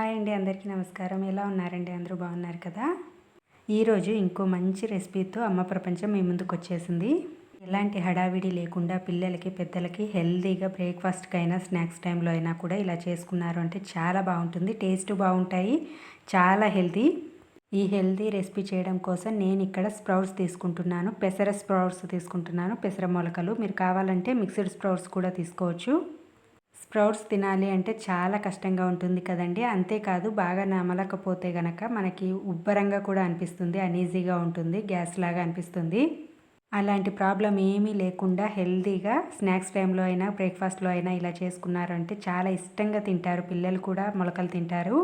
Hi అండి అందరికీ నమస్కారం. ఎలా ఉన్నారండి? అందరూ బాగున్నారు కదా? ఈరోజు ఇంకో మంచి రెసిపీతో అమ్మ ప్రపంచం మీ ముందుకు వచ్చేసింది. ఎలాంటి హడావిడి లేకుండా పిల్లలకి పెద్దలకి హెల్తీగా అయినా స్నాక్స్ టైంలో అయినా కూడా ఇలా చేసుకున్నారు అంటే చాలా బాగుంటుంది. టేస్ట్ బాగుంటాయి. చాలా హెల్తీ ఈ హెల్తీ రెసిపీ చేయడం కోసం నేను ఇక్కడ స్ప్రౌట్స్ తీసుకుంటున్నాను. పెసర స్ప్రౌట్స్ తీసుకుంటున్నాను. పెసర మొలకలు. మీరు కావాలంటే మిక్స్డ్ స్ప్రౌట్స్ కూడా తీసుకోవచ్చు. స్ప్రౌట్స్ తినాలి అంటే చాలా కష్టంగా ఉంటుంది కదండి. అంతేకాదు బాగా నమలకపోతే గనక మనకి ఉబ్బరంగా కూడా అనిపిస్తుంది అనీజీగా ఉంటుంది గ్యాస్ లాగా అనిపిస్తుంది. అలాంటి ప్రాబ్లం ఏమీ లేకుండా హెల్తీగా స్నాక్స్ టైంలో అయినా బ్రేక్ఫాస్ట్లో అయినా ఇలా చేసుకున్నారంటే చాలా ఇష్టంగా తింటారు. పిల్లలు కూడా మొలకలు తింటారు.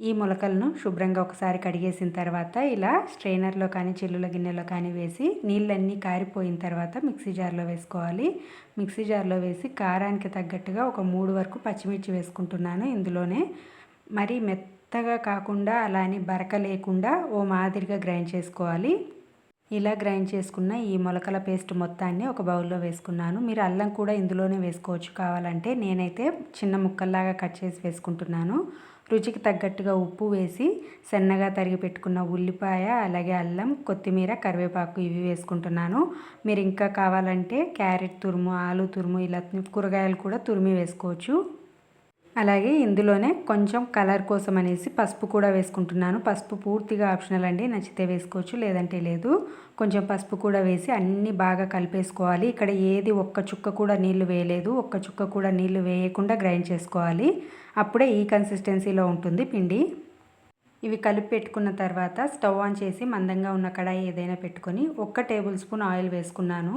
ఈ మొలకలను శుభ్రంగా ఒకసారి కడిగేసిన తర్వాత ఇలా స్ట్రైనర్లో కానీ చిల్లుల గిన్నెలో కానీ వేసి నీళ్ళన్నీ కారిపోయిన తర్వాత మిక్సీ జార్లో వేసుకోవాలి. మిక్సీ జార్లో వేసి కారానికి తగ్గట్టుగా ఒక మూడు వరకు పచ్చిమిర్చి వేసుకుంటున్నాను ఇందులోనే. మరి మెత్తగా కాకుండా అలానే బరక లేకుండా ఓ మాదిరిగా గ్రైండ్ చేసుకోవాలి. ఇలా గ్రైండ్ చేసుకున్న ఈ మొలకల పేస్ట్ మొత్తాన్ని ఒక బౌల్లో వేసుకున్నాను. మీరు అల్లం కూడా ఇందులోనే వేసుకోవచ్చు. కావాలంటే నేనైతే చిన్న ముక్కల్లాగా కట్ చేసి వేసుకుంటున్నాను. రుచికి తగ్గట్టుగా ఉప్పు వేసి సన్నగా తరిగి పెట్టుకున్న ఉల్లిపాయ అలాగే అల్లం కొత్తిమీర కరివేపాకు ఇవి వేసుకుంటున్నాను. మీరు ఇంకా కావాలంటే క్యారెట్ తురుము ఆలు తురుము ఇలా కూరగాయలు కూడా తురిమి వేసుకోవచ్చు. అలాగే ఇందులోనే కొంచెం కలర్ కోసం అనేసి పసుపు కూడా వేసుకుంటున్నాను. పసుపు పూర్తిగా ఆప్షనల్ అండి. నచ్చితే వేసుకోవచ్చు లేదంటే లేదు. కొంచెం పసుపు కూడా వేసి అన్నీ బాగా కలిపేసుకోవాలి. ఇక్కడ ఏది ఒక్క చుక్క కూడా నీళ్ళు వేయలేదు. ఒక్క చుక్క కూడా నీళ్ళు వేయకుండా గ్రైండ్ చేసుకోవాలి. అప్పుడే ఈ కన్సిస్టెన్సీలో ఉంటుంది పిండి. ఇవి కలిపి పెట్టుకున్న తర్వాత స్టవ్ ఆన్ చేసి మందంగా ఉన్న కడాయి ఏదైనా పెట్టుకొని ఒక్క టేబుల్ స్పూన్ ఆయిల్ వేసుకున్నాను.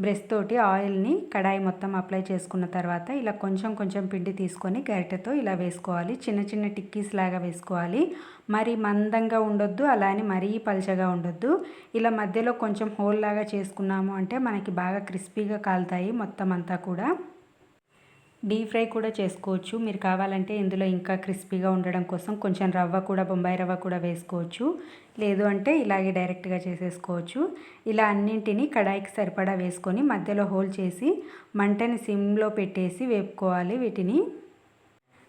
బ్రష్ తోటి ఆయిల్ని కడాయి మొత్తం అప్లై చేసుకున్న తర్వాత ఇలా కొంచెం కొంచెం పిండి తీసుకొని గరిటెతో ఇలా వేసుకోవాలి. చిన్న చిన్న టిక్కీస్ లాగా వేసుకోవాలి. మరి మందంగా ఉండొద్దు అలానే మరీ పల్చగా ఉండొద్దు. ఇలా మధ్యలో కొంచెం హోల్ లాగా చేసుకున్నాము అంటే మనకి బాగా క్రిస్పీగా కాలుతాయి మొత్తం అంతా కూడా. డీప్ ఫ్రై కూడా చేసుకోవచ్చు. మీరు కావాలంటే ఇందులో ఇంకా క్రిస్పీగా ఉండడం కోసం కొంచెం రవ్వ కూడా బొంబాయి రవ్వ కూడా వేసుకోవచ్చు. లేదు అంటే ఇలాగే డైరెక్ట్గా చేసేసుకోవచ్చు. ఇలా అన్నింటినీ కడాయికి సరిపడా వేసుకొని మధ్యలో హోల్ చేసి మంటని సిమ్లో పెట్టేసి వేపుకోవాలి వీటిని.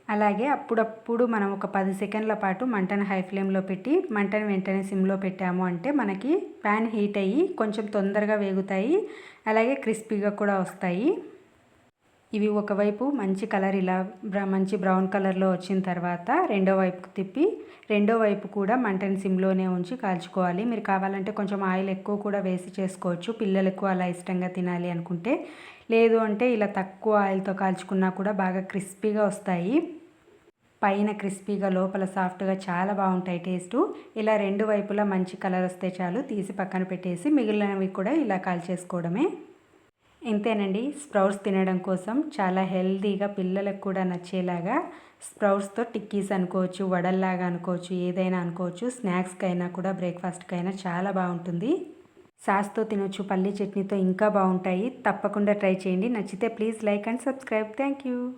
అలాగే అప్పుడప్పుడు మనం ఒక పది సెకండ్ల పాటు మంటను హై ఫ్లేమ్లో పెట్టి మంటను వెంటనే సిమ్లో పెట్టాము అంటే మనకి ప్యాన్ హీట్ అయ్యి కొంచెం తొందరగా వేగుతాయి. అలాగే క్రిస్పీగా కూడా వస్తాయి. ఇవి ఒకవైపు మంచి కలర్ ఇలా మంచి బ్రౌన్ కలర్లో వచ్చిన తర్వాత రెండో వైపుకు తిప్పి రెండో వైపు కూడా మంటని సిమ్లోనే ఉంచి కాల్చుకోవాలి. మీరు కావాలంటే కొంచెం ఆయిల్ ఎక్కువ కూడా వేసి చేసుకోవచ్చు. పిల్లలకు అలా ఇష్టంగా తినాలి అనుకుంటే. లేదు అంటే ఇలా తక్కువ ఆయిల్తో కాల్చుకున్నా కూడా బాగా క్రిస్పీగా వస్తాయి. పైన క్రిస్పీగా లోపల సాఫ్ట్గా చాలా బాగుంటాయి టేస్టు. ఇలా రెండు వైపులా మంచి కలర్ వస్తే చాలు తీసి పక్కన పెట్టేసి మిగిలినవి కూడా ఇలా కాల్చేసుకోవడమే. ఇంతేనండి. స్ప్రౌట్స్ తినడం కోసం చాలా హెల్తీగా పిల్లలకు కూడా నచ్చేలాగా స్ప్రౌట్స్తో టిక్కీస్ అనుకోవచ్చు వడల్లాగా అనుకోవచ్చు ఏదైనా అనుకోవచ్చు. స్నాక్స్కి అయినా కూడా బ్రేక్ఫాస్ట్కి అయినా చాలా బాగుంటుంది. సాస్తో తినొచ్చు పల్లీ చట్నీతో ఇంకా బాగుంటాయి. తప్పకుండా ట్రై చేయండి. నచ్చితే please like and subscribe. Thank you.